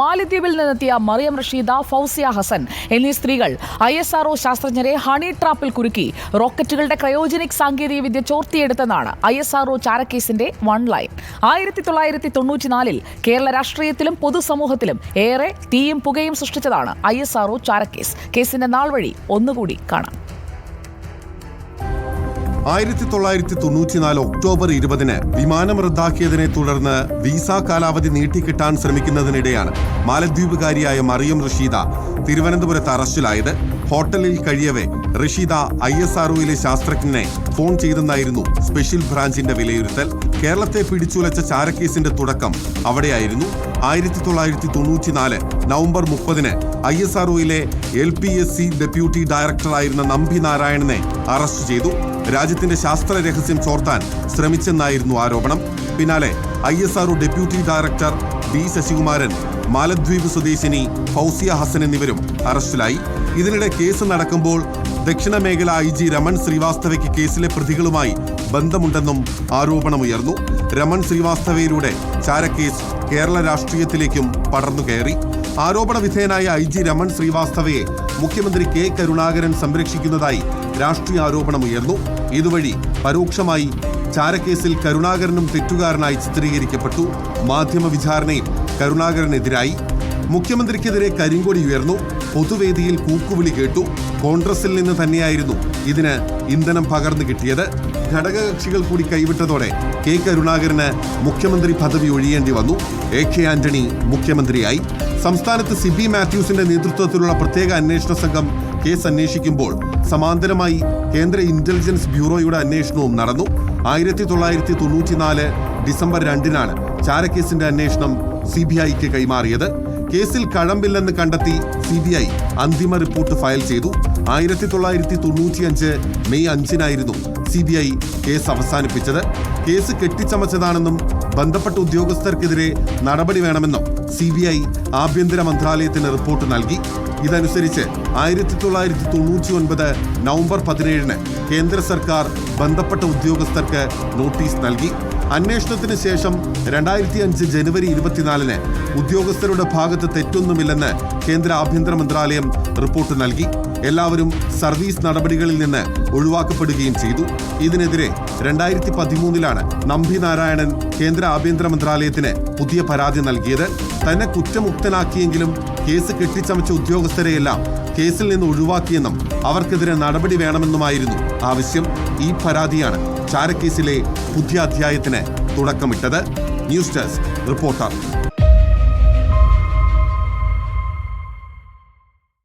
മാലിദ്വീപിൽ നിന്നെത്തിയ മറിയം റഷീദ ഫൗസിയ ഹസൻ എന്നീ സ്ത്രീകൾ ഐ എസ് ആർഒ ശാസ്ത്രജ്ഞരെ ഹണി ട്രാപ്പിൽ കുരുക്കി. റോക്കറ്റുകളുടെ ക്രയോജനിക് സാങ്കേതിക വിദ്യ ചോർത്തിയെടുത്തെന്നാണ് ഐ എസ് ആർഒ ചാരക്കേസിന്റെ വൺ ലൈൻ. ആയിരത്തി തൊള്ളായിരത്തി തൊണ്ണൂറ്റിനാലിൽ കേരള രാഷ്ട്രീയത്തിലും പൊതുസമൂഹത്തിലും ഏറെ തീയും പുകയും സൃഷ്ടിച്ചതാണ് ഐ എസ് ആർഒ ചാരക്കേസ്. കേസിന്റെ നാൾ വഴി ഒന്നുകൂടി കാണാം. ആയിരത്തി തൊള്ളായിരത്തി തൊണ്ണൂറ്റിനാല് ഒക്ടോബർ ഇരുപതിന് വിമാനം റദ്ദാക്കിയതിനെ തുടർന്ന് വിസ കാലാവധി നീട്ടിക്കിട്ടാൻ ശ്രമിക്കുന്നതിനിടെയാണ് മാലദ്വീപുകാരിയായ മറിയം റഷീദ തിരുവനന്തപുരത്ത് അറസ്റ്റിലായത്. ഹോട്ടലിൽ കഴിയവേ. റഷീദ ഐ എസ് ആർഒയിലെ ശാസ്ത്രജ്ഞനെ ഫോൺ ചെയ്തെന്നായിരുന്നു സ്പെഷ്യൽ ബ്രാഞ്ചിന്റെ വിലയിരുത്തൽ. കേരളത്തെ പിടിച്ചുലച്ച ചാരക്കേസിന്റെ തുടക്കം അവിടെയായിരുന്നു. ആയിരത്തി തൊള്ളായിരത്തി തൊണ്ണൂറ്റിനാല് നവംബർ മുപ്പതിന് I S ആർഒയിലെ L P S C deputy ഡയറക്ടറായിരുന്ന Nambi നാരായണനെ അറസ്റ്റ് ചെയ്തു. രാജ്യത്തിന്റെ ശാസ്ത്ര രഹസ്യം ചോർത്താൻ ശ്രമിച്ചെന്നായിരുന്നു ആരോപണം. പിന്നാലെ I S R O deputy director B Sasikumaran മാലദ്വീപ് സ്വദേശിനി ഫൗസിയ ഹസൻ എന്നിവരും അറസ്റ്റിലായി. ഇതിനിടെ കേസ് നടക്കുമ്പോൾ ദക്ഷിണ മേഖല ഐ ജി രമൺ ശ്രീവാസ്തവയ്ക്ക് കേസിലെ പ്രതികളുമായി ബന്ധമുണ്ടെന്നും ആരോപണമുയർന്നു. രമൺ ശ്രീവാസ്തവയിലൂടെ ചാരക്കേസ് കേരള രാഷ്ട്രീയത്തിലേക്കും പടർന്നു കയറി. ആരോപണ വിധേയനായ ഐ ജി രമൺ ശ്രീവാസ്തവയെ മുഖ്യമന്ത്രി കെ കരുണാകരൻ സംരക്ഷിക്കുന്നതായി രാഷ്ട്രീയ ആരോപണമുയർന്നു. ഇതുവഴി പരോക്ഷമായി ചാരക്കേസിൽ കരുണാകരനും തെറ്റുകാരനായി ചിത്രീകരിക്കപ്പെട്ടു. മാധ്യമ വിചാരണയിൽ കരുണാകരനെതിരായി. മുഖ്യമന്ത്രിക്കെതിരെ കരിങ്കൊടി ഉയർന്നു. പൊതുവേദിയിൽ കൂക്കുവിളി കേട്ടു. കോൺഗ്രസിൽ നിന്ന് തന്നെയായിരുന്നു ഇതിന് ഇന്ധനം പകർന്നു കിട്ടിയത്. ഘടകകക്ഷികൾ കൂടി കൈവിട്ടതോടെ കെ കരുണാകരന് മുഖ്യമന്ത്രി പദവി ഒഴിയേണ്ടി വന്നു. എ കെ ആന്റണി മുഖ്യമന്ത്രിയായി. സംസ്ഥാനത്ത് സി ബി മാത്യൂസിന്റെ നേതൃത്വത്തിലുള്ള പ്രത്യേക അന്വേഷണ സംഘം കേസ് അന്വേഷിക്കുമ്പോൾ സമാന്തരമായി കേന്ദ്ര ഇന്റലിജൻസ് ബ്യൂറോയുടെ അന്വേഷണവും നടന്നു. ആയിരത്തി തൊള്ളായിരത്തി തൊണ്ണൂറ്റിനാല് ഡിസംബർ രണ്ടിനാണ് ചാരക്കേസിന്റെ അന്വേഷണം സി ബി ഐക്ക് കൈമാറിയത്. കേസിൽ കഴമ്പില്ലെന്ന് കണ്ടെത്തി സി ബി ഐ അന്തിമ റിപ്പോർട്ട് ഫയൽ ചെയ്തു. ആയിരത്തി തൊള്ളായിരത്തി തൊണ്ണൂറ്റിയഞ്ച് മെയ് അഞ്ചിനായിരുന്നു സി ബി ഐ കേസ് അവസാനിപ്പിച്ചത്. കേസ് കെട്ടിച്ചമച്ചതാണെന്നും ബന്ധപ്പെട്ട ഉദ്യോഗസ്ഥർക്കെതിരെ നടപടി വേണമെന്നും സി ബി ഐ ആഭ്യന്തര മന്ത്രാലയത്തിന് റിപ്പോർട്ട് നൽകി. ഇതനുസരിച്ച് ആയിരത്തി തൊള്ളായിരത്തി തൊണ്ണൂറ്റി ഒൻപത് നവംബർ പതിനേഴിന് കേന്ദ്ര സർക്കാർ ബന്ധപ്പെട്ട ഉദ്യോഗസ്ഥർക്ക് നോട്ടീസ് നൽകി. അന്വേഷണത്തിന് ശേഷം രണ്ടായിരത്തി അഞ്ച് ജനുവരി ഇരുപത്തിനാലിന് ഉദ്യോഗസ്ഥരുടെ ഭാഗത്ത് തെറ്റൊന്നുമില്ലെന്ന് കേന്ദ്ര ആഭ്യന്തര മന്ത്രാലയം റിപ്പോർട്ട് നൽകി. എല്ലാവരും സർവീസ് നടപടികളിൽ നിന്ന് ഒഴിവാക്കപ്പെടുകയും ചെയ്തു. ഇതിനെതിരെ രണ്ടായിരത്തി പതിമൂന്നിലാണ് നമ്പി നാരായണൻ കേന്ദ്ര ആഭ്യന്തര മന്ത്രാലയത്തിന് പുതിയ പരാതി നൽകിയത്. തന്നെ കുറ്റമുക്തനാക്കിയെങ്കിലും കേസ് കെട്ടിച്ചമച്ച ഉദ്യോഗസ്ഥരെയെല്ലാം കേസിൽ നിന്ന് ഒഴിവാക്കിയെന്നും അവർക്കെതിരെ നടപടി വേണമെന്നുമായിരുന്നു ആവശ്യം. ഈ പരാതിയാണ് ചാരക്കേസിലെ പുതിയ അധ്യായത്തിന് തുടക്കമിട്ടത് ന്യൂസ് ഡെസ്ക് റിപ്പോർട്ടർ.